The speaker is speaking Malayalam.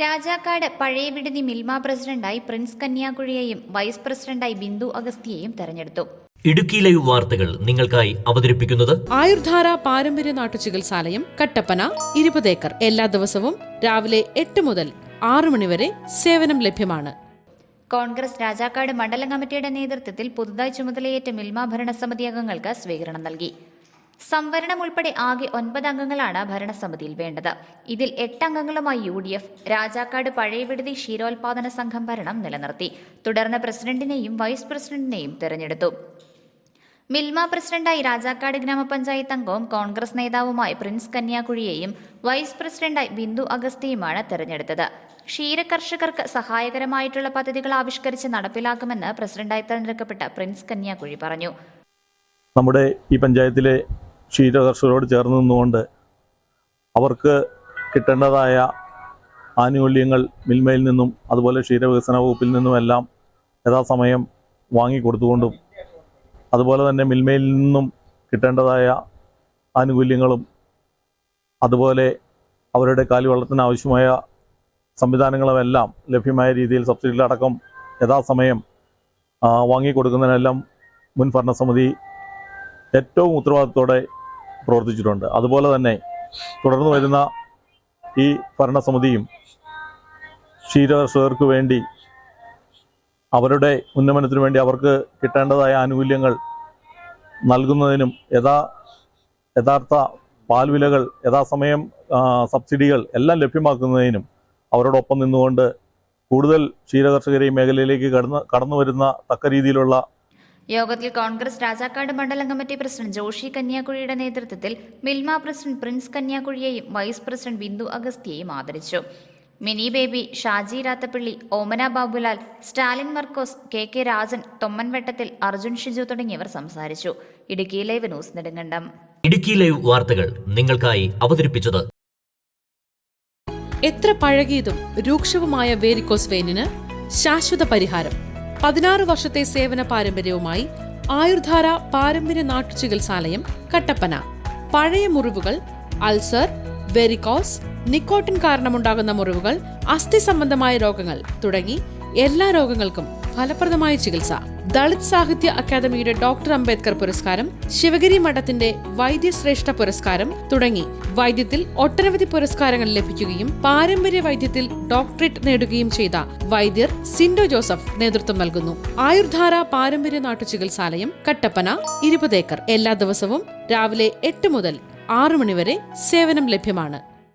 രാജാക്കാട് പഴയ വിടുതി മിൽമ പ്രസിഡന്റായി പ്രിൻസ് കന്യാകുഴിയെയും വൈസ് പ്രസിഡന്റായി ബിന്ദു അഗസ്തിയെയും തെരഞ്ഞെടുത്തു. ഇടുക്കി ലൈവ് വാർത്തകൾ നിങ്ങൾക്കായി അവതരിപ്പിക്കുന്നത് ആയുർധാര പാരമ്പര്യ നാട്ടുചികിത്സാലയം കട്ടപ്പന ഇരുപത് ഏക്കർ. എല്ലാ ദിവസവും രാവിലെ എട്ട് മുതൽ ആറു മണിവരെ സേവനം ലഭ്യമാണ്. കോൺഗ്രസ് രാജാക്കാട് മണ്ഡലം കമ്മിറ്റിയുടെ നേതൃത്വത്തിൽ പുതുതായി ചുമതലയേറ്റ മിൽമ ഭരണസമിതി അംഗങ്ങൾക്ക് സ്വീകരണം നൽകി. സംവരണം ഉൾപ്പെടെ ആകെ ഒൻപത് അംഗങ്ങളാണ് ഭരണസമിതിയിൽ വേണ്ടത്. ഇതിൽ എട്ട് അംഗങ്ങളുമായി യു ഡി എഫ് രാജാക്കാട് പഴയ വിടുതി ക്ഷീരോത്പാദന സംഘം ഭരണം നിലനിർത്തി. തുടർന്ന് പ്രസിഡന്റിനെയും വൈസ് പ്രസിഡന്റിനെയും തെരഞ്ഞെടുത്തു. മിൽമ പ്രസിഡന്റായി രാജാക്കാട് ഗ്രാമപഞ്ചായത്ത് അംഗവും കോൺഗ്രസ് നേതാവുമായ പ്രിൻസ് കന്യാകുഴിയെയും വൈസ് പ്രസിഡന്റായി ബിന്ദു അഗസ്തിയുമാണ് തെരഞ്ഞെടുത്തത്. ക്ഷീരകർഷകർക്ക് സഹായകരമായിട്ടുള്ള പദ്ധതികൾ ആവിഷ്കരിച്ച് നടപ്പിലാക്കുമെന്ന് പ്രസിഡന്റായി തെരഞ്ഞെടുക്കപ്പെട്ട പ്രിൻസ് കന്യാകുഴി പറഞ്ഞു. നമ്മുടെ ഈ പഞ്ചായത്തിലെ ക്ഷീരകർഷകരോട് ചേർന്ന് നിന്നുകൊണ്ട് അവർക്ക് കിട്ടേണ്ടതായ ആനുകൂല്യങ്ങൾ മിൽമയിൽ നിന്നും അതുപോലെ ക്ഷീരവികസന വകുപ്പിൽ നിന്നുമെല്ലാം യഥാസമയം വാങ്ങിക്കൊടുത്തുകൊണ്ടും അതുപോലെ തന്നെ മിൽമയിൽ നിന്നും കിട്ടേണ്ടതായ ആനുകൂല്യങ്ങളും അതുപോലെ അവരുടെ കാലിവെള്ളത്തിന് ആവശ്യമായ സംവിധാനങ്ങളുമെല്ലാം ലഭ്യമായ രീതിയിൽ സബ്സിഡികളടക്കം യഥാസമയം വാങ്ങിക്കൊടുക്കുന്നതിനെല്ലാം മുൻ ഭരണസമിതി ഏറ്റവും ഉത്തരവാദിത്തോടെ പ്രവർത്തിച്ചിട്ടുണ്ട്. അതുപോലെ തന്നെ തുടർന്ന് വരുന്ന ഈ ഭരണസമിതിയും ക്ഷീരകർഷകർക്ക് വേണ്ടി അവരുടെ ഉന്നമനത്തിനു വേണ്ടി അവർക്ക് കിട്ടേണ്ടതായ ആനുകൂല്യങ്ങൾ നൽകുന്നതിനും യഥാ യഥാർത്ഥ പാൽവിലകൾ യഥാസമയം സബ്സിഡികൾ എല്ലാം ലഭ്യമാക്കുന്നതിനും അവരോടൊപ്പം നിന്നുകൊണ്ട് കൂടുതൽ ക്ഷീരകർഷകരെ ഈ മേഖലയിലേക്ക് കടന്നു കടന്നു വരുന്ന തക്ക രീതിയിലുള്ള യോഗത്തിൽ കോൺഗ്രസ് രാജാക്കാട് മണ്ഡലം കമ്മിറ്റി പ്രസിഡന്റ് ജോഷി കന്യാകുഴിയുടെ നേതൃത്വത്തിൽ മിൽമ പ്രസിഡന്റ് പ്രിൻസ് കന്യാകുഴിയെയും വൈസ് പ്രസിഡന്റ് ബിന്ദു അഗസ്തിയെയും ആദരിച്ചു. മിനി ബേബി ഷാജി രാത്തപ്പള്ളി ഓമന ബാബുലാൽ സ്റ്റാലിൻ മർക്കോസ് കെ കെ രാജൻ തൊമ്മൻവെട്ടത്തിൽ അർജുൻ ഷിജു തുടങ്ങിയവർ സംസാരിച്ചു. Idukki live news Nedumkandam. Idukki live വാർത്തകൾ നിങ്ങൾക്കായി അവതരിപ്പിച്ചത് എത്ര പഴകിയതും രൂക്ഷവുമായ വേരിക്കോസ് വെയിനിന് ശാശ്വത പരിഹാരം. പതിനാറ് വർഷത്തെ സേവന പാരമ്പര്യവുമായി ആയുർധാര പാരമ്പര്യ നാട്ടുചികിത്സാലയം കട്ടപ്പന. പഴയ മുറിവുകൾ അൾസർ വെരിക്കോസ് നിക്കോട്ടിൻ കാരണമുണ്ടാകുന്ന മുറിവുകൾ അസ്ഥി സംബന്ധമായ രോഗങ്ങൾ തുടങ്ങി എല്ലാ രോഗങ്ങൾക്കും ഫലപ്രദമായ ചികിത്സ. ദളിത് സാഹിത്യ അക്കാദമിയുടെ ഡോക്ടർ അംബേദ്കർ പുരസ്കാരം ശിവഗിരി മഠത്തിന്റെ വൈദ്യശ്രേഷ്ഠ പുരസ്കാരം തുടങ്ങി. വൈദ്യത്തിൽ ഒട്ടനവധി പുരസ്കാരങ്ങൾ ലഭിക്കുകയും പാരമ്പര്യ വൈദ്യത്തിൽ ഡോക്ടറേറ്റ് നേടുകയും ചെയ്ത വൈദ്യർ സിൻഡോ ജോസഫ് നേതൃത്വം നൽകുന്നു. ആയുർധാര പാരമ്പര്യ നാട്ടു ചികിത്സാലയം കട്ടപ്പന ഇരുപത് ഏക്കർ. എല്ലാ ദിവസവും രാവിലെ എട്ട് മുതൽ ആറു മണിവരെ സേവനം ലഭ്യമാണ്.